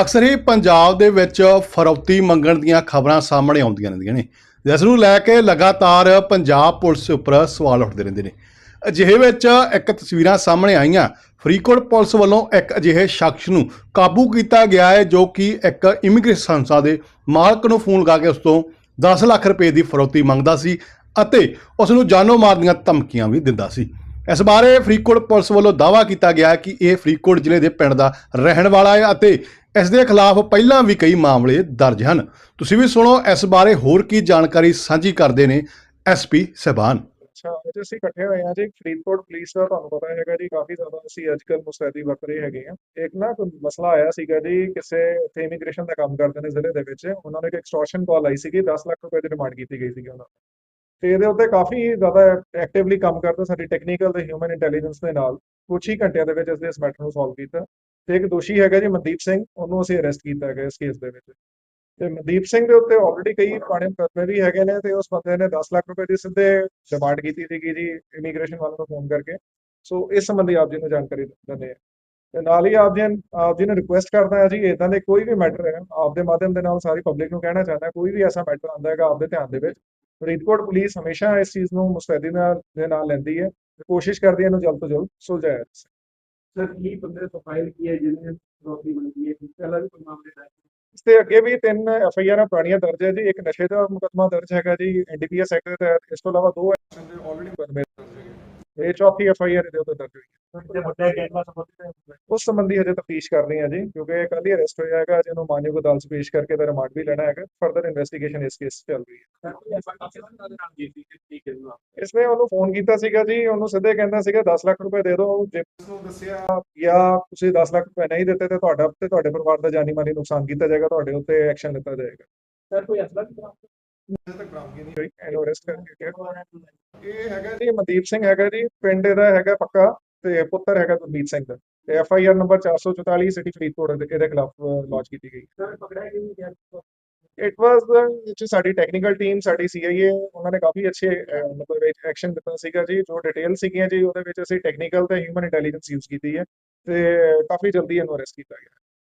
ਅਕਸਰ ਹੀ ਪੰਜਾਬ ਦੇ ਵਿੱਚ ਫਰੌਤੀ ਮੰਗਣ ਦੀਆਂ ਖਬਰਾਂ ਸਾਹਮਣੇ ਆਉਂਦੀਆਂ ਰਹਿੰਦੀਆਂ ਨੇ। ਜਿਸ ਨੂੰ ਲੈ ਕੇ ਲਗਾਤਾਰ ਪੰਜਾਬ ਪੁਲਿਸ ਉੱਪਰ ਸਵਾਲ ਉੱਠਦੇ ਰਹਿੰਦੇ ਨੇ। ਅਜਿਹੇ ਵਿੱਚ ਇੱਕ ਤਸਵੀਰਾਂ ਸਾਹਮਣੇ ਆਈਆਂ। ਫਰੀਦਕੋਟ ਪੁਲਿਸ ਵੱਲੋਂ ਇੱਕ ਅਜਿਹੇ ਸ਼ਖਸ ਨੂੰ ਕਾਬੂ ਕੀਤਾ ਗਿਆ ਹੈ, ਜੋ ਕਿ ਇੱਕ ਇਮੀਗ੍ਰੇਸ਼ਨ ਸੰਸਥਾ ਦੇ ਮਾਲਕ ਨੂੰ ਫੋਨ ਲਗਾ ਕੇ ਉਸ ਤੋਂ 10 ਲੱਖ ਰੁਪਏ ਦੀ ਫਰੌਤੀ ਮੰਗਦਾ ਸੀ ਅਤੇ ਉਸ ਨੂੰ ਜਾਨੋਂ ਮਾਰ ਦੀਆਂ ਧਮਕੀਆਂ ਵੀ ਦਿੰਦਾ ਸੀ। ਇਸ ਬਾਰੇ ਫਰੀਦਕੋਟ ਪੁਲਿਸ ਵੱਲੋਂ ਦਾਅਵਾ ਕੀਤਾ ਗਿਆ ਹੈ ਕਿ ਇਹ ਫਰੀਦਕੋਟ ਜ਼ਿਲ੍ਹੇ ਦੇ ਪਿੰਡ ਦਾ ਰਹਿਣ ਵਾਲਾ ਹੈ ਅਤੇ ਇਸ ਦੇ ਖਿਲਾਫ ਪਹਿਲਾਂ ਵੀ ਕਈ ਮਾਮਲੇ ਦਰਜ ਹਨ। ਤੁਸੀਂ ਵੀ ਸੁਣੋ, ਇਸ ਬਾਰੇ ਹੋਰ ਕੀ ਜਾਣਕਾਰੀ ਸਾਂਝੀ ਕਰਦੇ ਨੇ ਐਸਪੀ ਸਹਿਬਾਨ। ਅੱਛਾ ਅੱਜ ਅਸੀਂ ਇਕੱਠੇ ਹੋਏ ਹਾਂ ਜੀ। ਫਰੀਦਕੋਟ ਪੁਲਿਸ ਦਾ ਤੁਹਾਨੂੰ ਪਤਾ ਹੈਗਾ ਜੀ, ਕਾਫੀ ਜ਼ਿਆਦਾ ਅਸੀਂ ਅੱਜਕੱਲ ਮੁਸਤੈਦੀ ਵਰਤ ਰਹੇ ਹੈਗੇ ਆ ਇੱਕ ਨਾ ਮਸਲਾ ਆਇਆ ਸੀਗਾ ਜੀ, ਕਿਸੇ ਇੱਥੇ ਇਮੀਗ੍ਰੇਸ਼ਨ ਦਾ ਕੰਮ ਕਰਦੇ ਨੇ ਜ਼ਿਲ੍ਹੇ ਦੇ ਵਿੱਚ। ਉਹਨਾਂ ਨੇ ਇੱਕ ਐਕਸਟੋਰਸ਼ਨ ਕਾਲ ਆਈ ਸੀਗੀ 10 ਲੱਖ ਰੁਪਏ ਦੀ ਡਿਮਾਂਡ ਕੀਤੀ ਗਈ ਸੀਗੀ ਉਹਨਾਂ ਤੇ ਇਹਦੇ ਉੱਤੇ ਕਾਫੀ ਜ਼ਿਆਦਾ ਐਕਟਿਵਲੀ ਕੰਮ ਕਰਦਾ ਸਾਡੀ ਟੈਕਨੀਕਲ ਤੇ ਹਿਊਮਨ ਇੰਟੈਲੀਜੈਂਸ ਦੇ ਨਾਲ। ਕੁਝ ਹੀ ਘੰਟਿਆਂ ਦੇ ਵਿੱਚ ਅਸੀਂ ਇਸ ਮੈਟਰ ਨੂੰ ਸੋਲਵ ਕੀਤਾ। ਤੇ ਇੱਕ ਦੋਸ਼ੀ ਹੈਗਾ ਜੀ ਮਨਦੀਪ ਸਿੰਘ, ਉਹਨੂੰ ਅਸੀਂ ਅਰੈਸਟ ਕੀਤਾ ਹੈਗਾ ਇਸ ਕੇਸ ਦੇ ਵਿੱਚ। ਤੇ ਮਨਦੀਪ ਸਿੰਘ ਦੇ ਉੱਤੇ ਆਲਰੇਡੀ ਕਈ ਪੁਰਾਣੇ ਮੁਕੱਦਮੇ ਵੀ ਹੈਗੇ ਨੇ ਤੇ ਉਸ ਬੰਦੇ ਨੇ 10 ਲੱਖ ਰੁਪਏ ਦੀ ਸਿੱਧੇ ਡਿਮਾਂਡ ਕੀਤੀ ਸੀਗੀ ਜੀ ਇਮੀਗ੍ਰੇਸ਼ਨ ਵਾਲਿਆਂ ਨੂੰ ਫੋਨ ਕਰਕੇ। ਸੋ ਇਸ ਸੰਬੰਧੀ ਆਪ ਜੀ ਨੂੰ ਜਾਣਕਾਰੀ ਦਿੰਦੇ ਆ ਤੇ ਨਾਲ ਹੀ ਆਪ ਜੀ ਆਪ ਜੀ ਨੂੰ ਰਿਕੁਐਸਟ ਕਰਦਾ ਹੈ ਜੀ ਇਦਾਂ ਦੇ ਕੋਈ ਵੀ ਮੈਟਰ ਹੈ, ਆਪ ਦੇ ਮਾਧਿਅਮ ਦੇ ਨਾਲ ਸਾਰੀ ਪਬਲਿਕ ਨੂੰ ਕਹਿਣਾ ਚਾਹੁੰਦਾ, ਕੋਈ ਵੀ ਐਸਾ ਮੈਟਰ ਆਉਂਦਾ ਹੈਗਾ ਆਪ ਦੇ ਧਿਆਨ ਦੇ ਵਿੱਚ। ਫਰੀਦਕੋਟ ਪੁਲਿਸ ਹਮੇਸ਼ਾ ਇਸ ਚੀਜ਼ ਨੂੰ ਮੁਸਤੈਦੀ ਨਾਲ ਦੇ ਨਾਲ ਲੈਂਦੀ ਹੈ ਤੇ ਕੋਸ਼ਿਸ਼ ਕਰਦੀ ਹੈ ਇਹਨੂੰ ਜਲਦ ਤੋਂ ਜਲਦ ਸੁਲਝਾਇਆ ਜਾਏ ਸਰ ਕੀ ਬੰਦੇ ਤੋਂ ਫਾਈਲ ਕੀ ਹੈ ਜਿਹਨੇ ਰੋਟੀ ਬਣਦੀ ਹੈ ਪਹਿਲਾਂ ਵੀ ਕੋਈ ਮਾਮਲੇ ਦਾ ਇਸ ਤੇ ਅੱਗੇ ਵੀ ਤਿੰਨ ਐਫ ਆਈ ਆਰਾਂ ਪੁਰਾਣੀਆਂ ਦਰਜ ਹੈ ਜੀ ਇੱਕ ਨਸ਼ੇ ਦਾ ਮੁਕੱਦਮਾ ਦਰਜ ਹੈਗਾ ਜੀ ਐਨਡੀਪੀਐਸ ਐਕਟ ਦੇ ਤਹਿਤ ਇਸ ਤੋਂ ਇਲਾਵਾ ਦੋ ਐਕਸ਼ਨ ਦੇ ਆਲਰੇਡੀ ਮੁਕੱਦਮੇ ਦਰਜ ਹੈਗੇ ਇਹ ਚੌਥੀ ਐਫ ਆਈ ਆਰ ਇਹਦੇ ਉੱਤੇ ਦਰਜ ਹੋਈ ਹੈ ਉਸ ਸੰਬੰਧੀ ਹਜੇ ਤਫਤੀਸ਼ ਕਰ ਰਹੇ ਹਾਂ ਜੀ ਕਿਉਂਕਿ ਕੱਲ ਹੀ ਅਰੈਸਟ ਹੋਇਆ ਹੈਗਾ ਜਿਹਨੂੰ ਮਾਨਯੋਗ ਅਦਾਲਤ 'ਚ ਪੇਸ਼ ਕਰਕੇ ਦਾ ਰਿਮਾਂਡ ਵੀ ਲੈਣਾ ਹੈਗਾ ਫਰਦਰ ਇਨਵੈਸਟੀਗੇਸ਼ਨ ਇਸ ਕੇਸ ਚੱਲ ਰਹੀ ਹੈ ਇਸਨੇ ਉਹਨੂੰ ਫੋਨ ਕੀਤਾ ਸੀਗਾ ਜੀ ਉਹਨੂੰ ਸਿੱਧੇ ਕਹਿੰਦਾ ਸੀਗਾ 10 ਲੱਖ ਰੁਪਏ ਦੇ ਦਿਓ ਜੇ ਨੂੰ ਦੱਸਿਆ ਜਾਂ ਤੁਸੀਂ 10 ਲੱਖ ਰੁਪਏ ਨਹੀਂ ਦਿੱਤੇ ਤੇ ਤੁਹਾਡਾ ਤੇ ਤੁਹਾਡੇ ਪਰਿਵਾਰ ਦਾ ਜਾਨੀ ਮਾਲੀ ਨੁਕਸਾਨ ਕੀਤਾ ਜਾਏਗਾ ਤੁਹਾਡੇ ਉੱਤੇ ਐਕਸ਼ਨ ਲਿੱਤਾ ਜਾਏਗਾ। ਸਰ ਕੋਈ ਅਸਲਾ ਵੀ ਅਜੇ ਤੱਕ ਬਰਾਮਦਗੀ ਨਹੀਂ ਹੋਈ ਅਰੈਸਟ ਕਰਕੇ ਕਿਹਾ ਇਹ ਹੈਗਾ ਜੀ ਮਨਦੀਪ ਸਿੰਘ ਹੈਗਾ ਜੀ ਪਿੰਡ ਇਹਦਾ ਹੈਗਾ ਪੱਕਾ ਤੇ ਪੁੱਤਰ ਹੈਗਾ ਗੁਰਮੀਤ ਸਿੰਘ ਦਾ। ਤੇ F I R number 444 city Faridkot ਦੇ ਇਹਦੇ ਖਿਲਾਫ ਲਾਂਚ ਕੀਤੀ ਗਈ। ਸਰ ਪਕੜਿਆ ਗਿਆ? ਇਟ ਵਾਸ ਵਿੱਚ ਸਾਡੀ ਟੈਕਨੀਕਲ ਟੀਮ ਸਾਡੀ ਸੀਆਈਏ ਉਹਨਾਂ ਨੇ ਕਾਫੀ ਅੱਛੇ ਮਤਲਬ ਐਕਸ਼ਨ ਦਿੱਤਾ ਸੀਗਾ ਜੀ, ਜੋ ਡਿਟੇਲ ਸੀਗੀਆਂ ਜੀ, ਉਹਦੇ ਵਿੱਚ ਅਸੀਂ ਟੈਕਨੀਕਲ ਤੇ ਹਿਊਮਨ ਇੰਟੈਲੀਜੈਂਸ ਯੂਜ਼ ਕੀਤੀ ਹੈ ਤੇ ਕਾਫੀ ਜਲਦੀ ਇਹਨੂੰ ਅਰੈਸਟ ਕੀਤਾ ਗਿਆ।